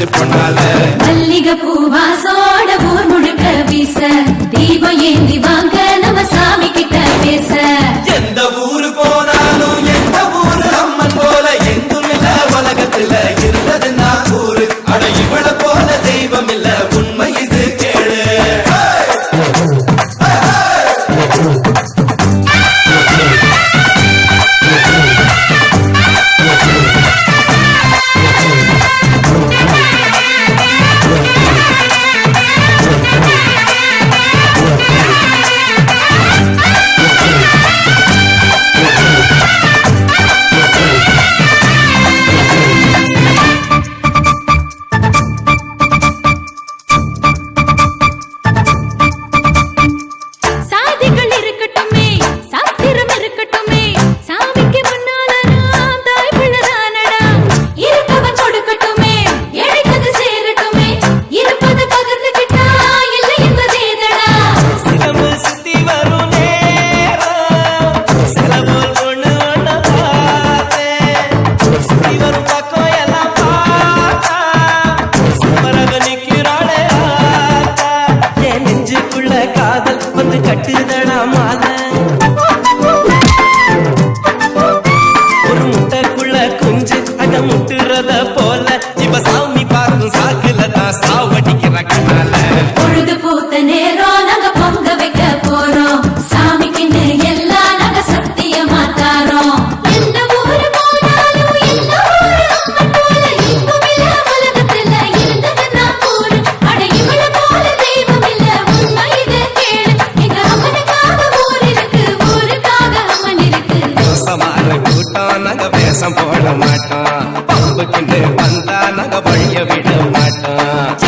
வச்சு பொண்ணால மல்லிகை பூவா போறத போல இவ சாவு பாம்புக்குன்னு வந்தா நாங்க வழிய விட மாட்டோம்